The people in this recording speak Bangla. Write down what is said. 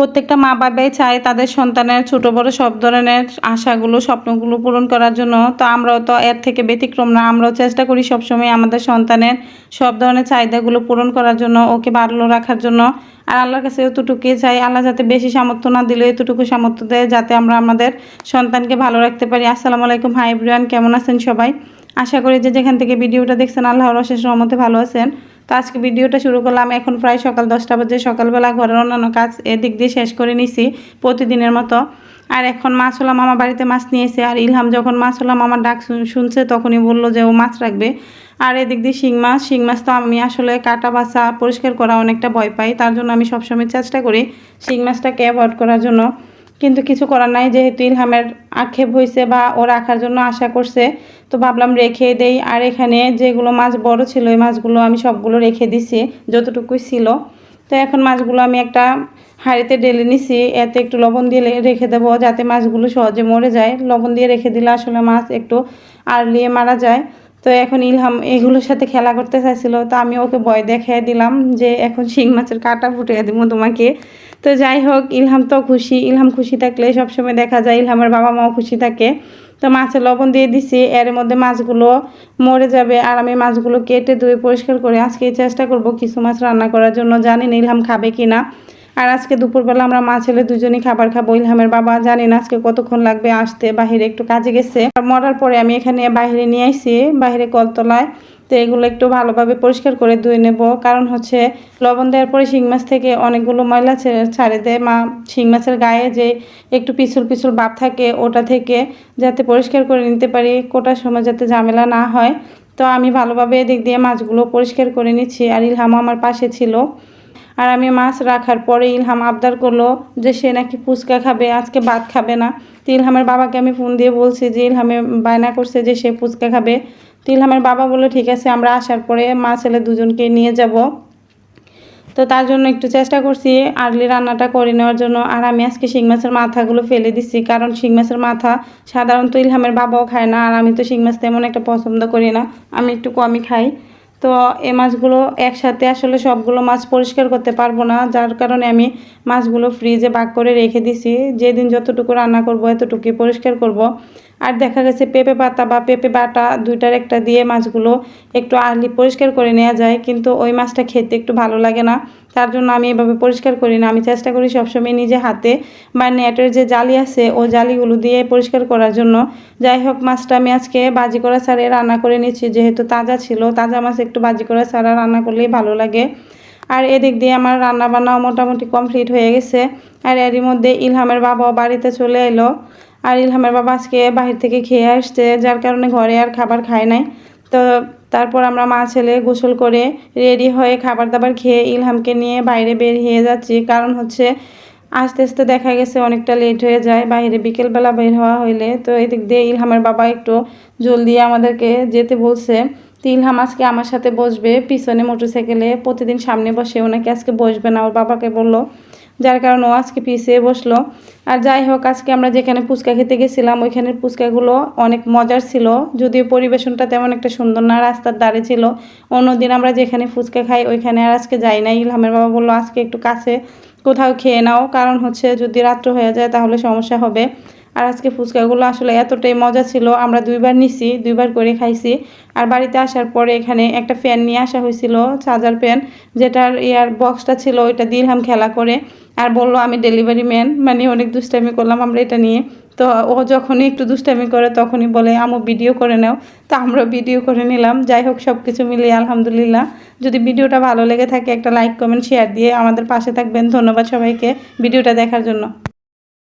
প্রত্যেকটা মা বাবাই চায় তাদের সন্তানের ছোট বড় সব ধরনের আশাগুলো, স্বপ্নগুলো পূরণ করার জন্য। তো আমরাও তো এর থেকে ব্যতিক্রম না, আমরাও চেষ্টা করি সবসময় আমাদের সন্তানের সব ধরনের চাহিদাগুলো পূরণ করার জন্য, ওকে ভালো রাখার জন্য। আর আল্লাহর কাছে এতটুকুই চাই, আল্লাহ যাতে বেশি সামর্থ্য না দিলে এতটুকু সামর্থ্য দেয়, যাতে আমরা আমাদের সন্তানকে ভালো রাখতে পারি। আসসালামু আলাইকুম। হাই ব্রিয়ান কেমন আছেন সবাই? আশা করি যে যেখান থেকে ভিডিওটা দেখছেন, আল্লাহর অশেষ রহমতে ভালো আছেন। তো আজকে ভিডিওটা শুরু করলাম। এখন প্রায় সকাল দশটা বাজে। সকালবেলা ঘরের অন্যান্য কাজ এদিক দিয়ে শেষ করে নিছি প্রতিদিনের মতো। আর এখন মাছ হলাম আমার বাড়িতে মাছ নিয়েছে। আর ইলহাম যখন মাছ হলাম আমার ডাক শুন- শুনছে তখনই বলল যে ও মাছ রাখবে। আর এদিক দিয়ে শিং মাছ। শিং মাছ তো আমি আসলে কাটা, বাছা, পরিষ্কার করা অনেকটা ভয় পাই। তার জন্য আমি সবসময় চেষ্টা করি শিং মাছটাকে অ্যাভয়েড করার জন্য। কিন্তু কিছু করার নাই, যেহেতু ইলহামের আক্ষেপ হয়েছে বা ও রাখার জন্য আশা করছে, তো ভাবলাম রেখে দেই। আর এখানে যেগুলো মাছ বড় ছিল, ওই মাছগুলো আমি সবগুলো রেখে দিছি, যতটুকুই ছিল। তো এখন মাছগুলো আমি একটা হাঁড়িতে ঢেলে নিছি, এতে একটু লবণ দিয়ে রেখে দেবো, যাতে মাছগুলো সহজে মরে যায়। লবণ দিয়ে রেখে দিলে আসলে মাছ একটু আড়লিয়ে মারা যায়। তো এখন ইলহাম এগুলোর সাথে খেলা করতে চাইছিল, তো আমি ওকে ভয় দেখিয়ে দিলাম যে, এখন শিং মাছের কাঁটা ফুটিয়ে দিব তোমাকে। তো যাই হোক, ইলহাম তো খুশি। ইলহাম খুশি থাকলে সবসময় দেখা যায়। ইলহামের বাবা মাও খুশি থাকে। তো মাছের লবণ দিয়ে দিছি। এর মধ্যে মাছগুলো মরে যাবে আর আমি মাছগুলো কেটে ধুয়ে পরিষ্কার করে আজকে চেষ্টা করব কিছু মাছ রান্না করার জন্য। জানি না ইলহাম খাবে কি না আর আজকে দুপুরবেলা আমরা মা ছেলে দুজনেই খাবার খাব। ইলহামের বাবা জানি না আজকে কতক্ষণ লাগবে আসতে, বাহিরে একটু কাজে গেছে। মরার পরে আমি এখানে বাইরে নিয়ে আসি বাইরে কলতলায়। তো এগুলো একটু ভালোভাবে পরিষ্কার করে ধুয়ে নেব। কারণ হচ্ছে লবণ দেওয়ার পরে শিং মাছ থেকে অনেকগুলো ময়লা ছাড়ে দেয়। মা, শিং মাছের গায়ে যে একটু পিছল পিছল বাপ থাকে, ওটা থেকে যাতে পরিষ্কার করে নিতে পারি, কোটার সময় যাতে ঝামেলা না হয়। তো আমি ভালোভাবে এদিক দিয়ে মাছগুলো পরিষ্কার করে নিচ্ছি। আর ইলহামও আমার পাশে ছিল। আর আমি মাছ রাখার পরে ইলহাম আবদার করল যে সে নাকি ফুচকা খাবে, আজকে ভাত খাবে না। তো ইলহামের বাবাকে আমি ফোন দিয়ে বলছি যে ইলহামে বায়না করছে যে সে ফুচকা খাবে। তো ইলহামের বাবা বলল, ঠিক আছে, আমরা আসার পরে মা ছেলে দুজনকে নিয়ে যাব। তো তার জন্য একটু চেষ্টা করছি আর্লি রান্নাটা করে নেওয়ার জন্য। আর আমি আজকে শিং মাছের মাথাগুলো ফেলে দিচ্ছি, কারণ শিং মাছের মাথা সাধারণত ইলহামের বাবাও খায় না, আর আমি তো শিং মাছ তেমন একটা পছন্দ করি না। আমি একটু কমই খাই। তো এই মাছগুলো একসাথে আসলে সবগুলো মাছ পরিষ্কার করতে পারব না, যার কারণে আমি মাছগুলো ফ্রিজে বাক করে রেখে দিছি। যেদিন যতটুকু রান্না করব এতটুকুই পরিষ্কার করব। আর দেখা গেছে পেঁপে পাতা বা পেঁপে বাটা দুইটার একটা দিয়ে মাছগুলো একটু আর্লি পরিষ্কার করে নেওয়া যায়, কিন্তু ওই মাছটা খেতে একটু ভালো লাগে না। তার জন্য আমি এভাবে পরিষ্কার করি না। আমি চেষ্টা করি সবসময় নিজে হাতে বা নেটের যে জালি আছে ও জালিগুলো দিয়ে পরিষ্কার করার জন্য। যাই হোক, মাছটা আমি আজকে বাজি করা ছাড়ে রান্না করে নিচ্ছি। যেহেতু তাজা ছিল, তাজা মাছ একটু বাজি করা ছাড়া রান্না করলেই ভালো লাগে। আর এদিক দিয়ে আমার রান্না বান্নাও মোটামুটি কমপ্লিট হয়ে গেছে। আর এরই মধ্যে ইলহামের বাবাও বাড়িতে চলে এলো। আর ইলহামের বাবা আজকে বাহির থেকে খেয়ে আসছে, যার কারণে ঘরে আর খাবার খায় নাই। তো তারপর আমরা মা ছেলে গোসল করে রেডি হয়ে খাবার দাবার খেয়ে ইলহামকে নিয়ে বাইরে বের হয়ে যাচ্ছি। কারণ হচ্ছে আস্তে আস্তে দেখা গেছে অনেকটা লেট হয়ে যায়, বাইরে বিকেলবেলা বের হওয়া হইলে। তো এদিক দিয়ে ইলহামের বাবা একটু জলদি আমাদেরকে যেতে বলছে। তো ইলহাম আজকে আমার সাথে বসবে, পিছনে মোটরসাইকেলে, প্রতিদিন সামনে বসে। ওনাকে আজকে বসবে না, ওর বাবাকে বলল যার কারণে ও আজকে পিছিয়ে বসল। আর যাই হোক, আজকে আমরা যেখানে ফুচকা খেতে গেছিলাম, ওইখানের ফুচকাগুলো অনেক মজার ছিল। যদিও পরিবেশনটা তেমন একটা সুন্দর না, রাস্তার ধারে ছিল। অন্যদিন আমরা যেখানে ফুচকা খাই, ওইখানে আর আজকে যাই না ইলহামের বাবা বলল, আজকে একটু কাছে কোথাও খেয়ে নাও। কারণ হচ্ছে যদি রাত্র হয়ে যায়, তাহলে সমস্যা হবে। আর আজকে ফুচকাগুলো আসলে এতটাই মজা ছিল, আমরা দুইবার নিছি, দুইবার করে খাইছি। আর বাড়িতে আসার পরে এখানে একটা ফ্যান নিয়ে আসা হয়েছিল চার্জার ফ্যান যেটার ইয়ার বক্সটা ছিল ওইটা দিয়ে ইলহাম খেলা করে। আর বলল, আমি ডেলিভারি ম্যান মানে অনেক দুষ্টামি করলাম আমরা এটা নিয়ে। তো ও যখনই একটু দুষ্টামি করে তখনই বলে, আমু ভিডিও করে নাও। তো আমরা ভিডিও করে নিলাম। যাই হোক সব কিছু মিলিয়ে আলহামদুলিল্লাহ। যদি ভিডিওটা ভালো লেগে থাকে, একটা লাইক কমেন্ট শেয়ার দিয়ে আমাদের পাশে থাকবেন। ধন্যবাদ সবাইকে ভিডিওটা দেখার জন্য।